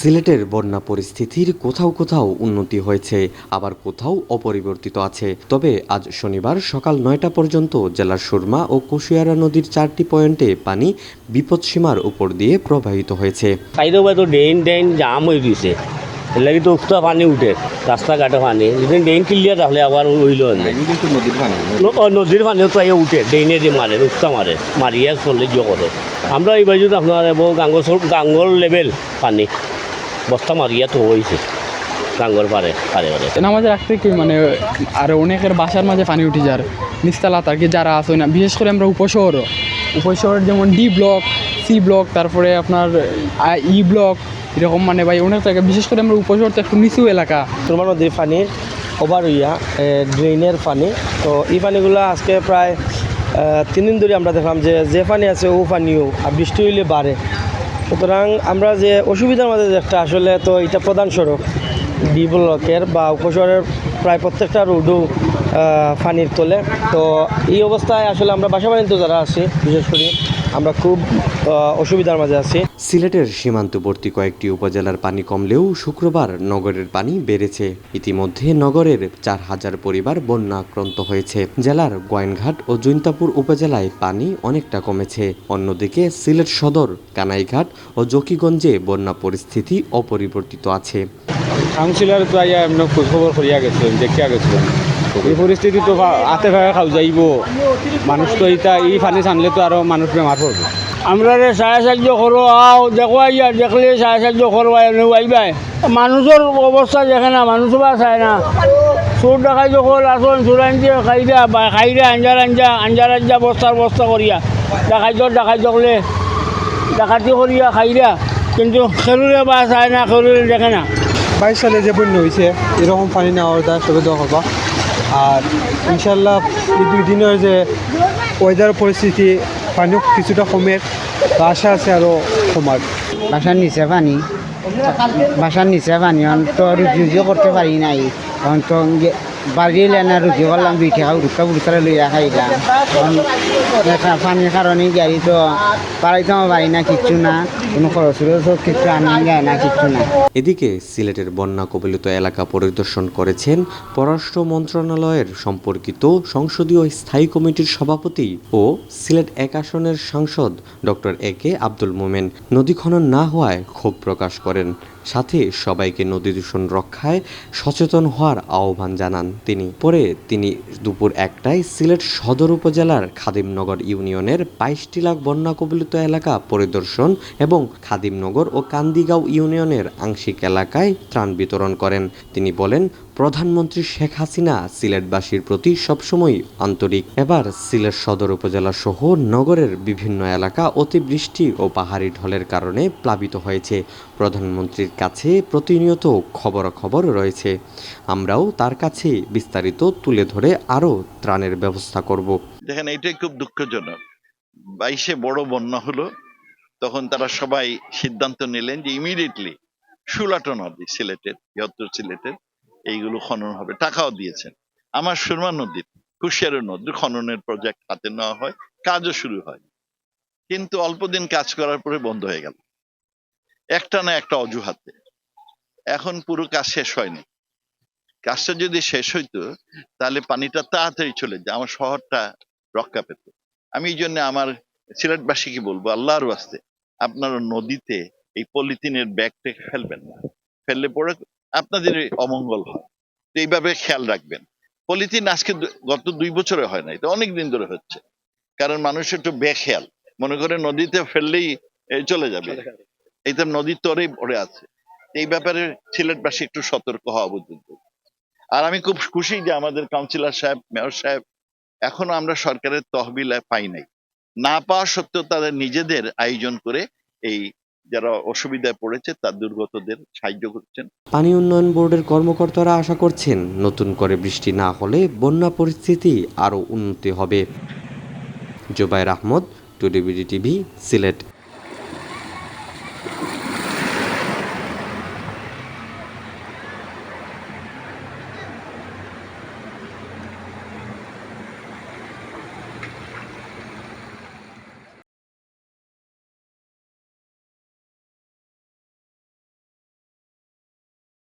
সিলেটের বন্যা পরিস্থিতির কোথাও কোথাও উন্নতি হয়েছে আবার কোথাও অপরিবর্তিত আছে। তবে আজ শনিবার সকাল নয়টা পর্যন্ত জেলার সুরমা ও কুশিয়ারা নদীর চারটি পয়েন্টে পানি বিপদসীমার উপর দিয়ে প্রবাহিত হয়েছে। সাইডে বাইতো ড্রেন ড্রেন জাম হয়ে গেছে। লাগি তো উঠতে পানি উঠে রাস্তাঘাটে পানি। যদি ড্রেন ক্লিয়ার তাহলে আবার হইল নদীর পানি তো আইয়া উঠে ড্রেনে দিয়ে মারে উঠতে মারে মারিয়া চলে গিয়ে করে আমরা এই বাজু আপনার এবার গাঙ্গর গাঙ্গর লেভেল পানি। বস্তা মারিয়া তো হয়েছে গাঙ্গর পারে পারে পারে। নামাজে রাখতে কি মানে আর অনেকের বাসার মাঝে পানি উঠে যার নিস্তালা তার কি যারা আছে না বিশেষ করে আমরা উপশহর। উপশহর যেমন ডি ব্লক সি ব্লক তারপরে আপনার ই ব্লক এরকম মানে ভাই অনেক জায়গায় বিশেষ করে আমরা উপশহর তো একটু নিচু এলাকা। সুরমা নদীর পানি ওভার হইয়া ড্রেনের পানি তো এই পানিগুলো আজকে প্রায় তিন দিন ধরে আমরা দেখলাম যে যে পানি আছে ও পানিও আর বৃষ্টি হইলে বাড়ে। সুতরাং আমরা যে অসুবিধার মধ্যে একটা আসলে তো এটা প্রধান সড়ক। ডি ব্লকের বা উপশহরের প্রায় প্রত্যেকটা রোডও ফানির তোলে। তো এই অবস্থায় আসলে আমরা বাসা বাড়িতে যারা আছি, বিশেষ করে আমরা খুব অসুবিধার মাঝে আছি। সিলেটের সীমান্তবর্তী কয়েকটি উপজেলার পানি কমলেও শুক্রবার নগরের পানি বেড়েছে। ইতিমধ্যে নগরের চার হাজার পরিবার বন্যা আক্রান্ত হয়েছে। জেলার গোয়াইনঘাট ও জৈন্তাপুর উপজেলায় পানি অনেকটা কমেছে। অন্যদিকে সিলেট সদর কানাইঘাট ও জকিগঞ্জে বন্যা পরিস্থিতি অপরিবর্তিত আছে। কাউন্সিলর তো আইয়া এমনি খোঁজ খবর করিয়া গেছিলেন দেখিয়া গেছিলেন। এই পরিস্থিতি তো হাতে ভাগে খাও যাইব। মানুষ তো এইটা এই পানি ছানলে তো আরও মানুষ বেমার পড়বে আমরা রে সাহায্য সাহায্য করো আও দেখো আইয়া দেখলে সাহায্য সাহায্য করো আইবাই মানুষের অবস্থা দেখে না মানুষ বা চায় না। চোর দেখাই যখন আসন চোরান দিয়ে খাইরা বা খাইরা আঞ্জার আঞ্জা আঞ্জার আঞ্জা বস্তার বস্তা করিয়া। দেখাই যত দেখাই যকলে ডাকাতি করিয়া খাইরা কিন্তু খেলুরে বা চায় না খেলুরে দেখে না। বাইশ সালে যে বন্যা হয়েছে এরকম পানি না হওয়ার দ্বারা সবে দেওয়া আর ইনশাল্লাহ এই দুই দিনের যে ওয়েদার পরিস্থিতি পানিও কিছুটা কমের তো আশা আছে আরও কমার। বাসার নিচে পানি। বাসার নিচে পানি অন্ত করতে পারি নাই। অন বাড়ি এলে না রুজি করলাম লইয়া খাইলাম পানির কারণে গাড়ি তো পারি না, কিচ্ছু না। কোনো যায় না, কিচ্ছু না। এদিকে সিলেটের বন্যা কবলিত এলাকা পরিদর্শন করেছেন পররাষ্ট্র মন্ত্রণালয়ের সম্পর্কিত সংসদীয় স্থায়ী কমিটির সভাপতি ও সিলেট এক আসনের সাংসদ ডক্টর এ কে আব্দুল মোমেন। নদী খনন না হওয়ায় ক্ষোভ প্রকাশ করেন। সাথে সবাইকে নদী দূষণ রক্ষায় সচেতন হওয়ার আহ্বান জানান। তিনি। পরে তিনি দুপুর একটায় সিলেট সদর উপজেলার খাদিমনগর ইউনিয়নের বাইশটি লাখ বন্যা কবলিত এলাকা পরিদর্শন এবং খাদিমনগর ও কান্দিগাঁও ইউনিয়নের আংশিক এলাকায় ত্রাণ বিতরণ করেন। তিনি বলেন প্রধানমন্ত্রী শেখ হাসিনা সিলেটবাসীর প্রতি সবসময় আন্তরিক এবার সিলেট সদর উপজেলা সহ নগরের বিভিন্ন এলাকা অতিবৃষ্টি ও পাহাড়ি ঢলের কারণে প্লাবিত হয়েছে। প্রধানমন্ত্রীর কাছে প্রতিনিয়ত খবরাখবর রয়েছে। আমরাও তার কাছে বিস্তারিত তুলে ধরে আরও ত্রাণের ব্যবস্থা করব। দেখেন, এটাই খুব দুঃখজনক। বাইশে বড় বন্যা হলো, তখন তারা সবাই সিদ্ধান্ত নিলেন যে ইমিডিয়েটলি সুলাটো নদী সিলেটের, বৃহত্তর সিলেটের। এইগুলো খনন হবে। টাকাও দিয়েছেন। আমার সুরমা নদীর, কুশিয়ারের নদীর খননের প্রজেক্ট হাতে নেওয়া হয়, কাজও শুরু হয়। কিন্তু অল্প দিন কাজ করার পরে বন্ধ হয়ে গেল। একটা না একটা অজুহাতে। এখন পুরো কাজ শেষ হয়নি। কাজটা যদি শেষ হইতো, তাহলে পানিটা তাড়াতাড়ি চলে যায়, আমার শহরটা রক্ষা পেত। আমি এই জন্য আমার সিলেটবাসীকে বলব, আল্লাহর ওয়াস্তে আপনারা নদীতে এই পলিথিনের ব্যাগটা ফেলবেন না। ফেললে পরে আপনাদের অমঙ্গল হয়। তো এইভাবে খেয়াল রাখবেন। পলিথিন আজকে গত দুই বছরে হয় না এটা অনেক দিন ধরে হচ্ছে। কারণ মানুষ একটু বেখেয়াল। মনে করে নদীতে ফেললেই চলে যাবে। এইটা নদীর তরেই পড়ে আছে। এই ব্যাপারে সিলেটবাসী একটু সতর্ক হওয়া উচিত। আর আমি খুব খুশি যে আমাদের কাউন্সিলর সাহেব মেয়র সাহেব এখনও আমরা সরকারের তহবিল পাই নাই। না পাওয়া সত্ত্বেও তাদের নিজেদের আয়োজন করে এই যারা অসুবিধায় পড়েছে, তার দুর্গতদের সাহায্য করছেন। পানি উন্নয়ন বোর্ডের কর্মকর্তারা আশা করছেন, নতুন করে বৃষ্টি না হলে বন্যা পরিস্থিতি আরও উন্নতি হবে। জুবাইর আহমদ টুডিবিডি টিভি, সিলেট।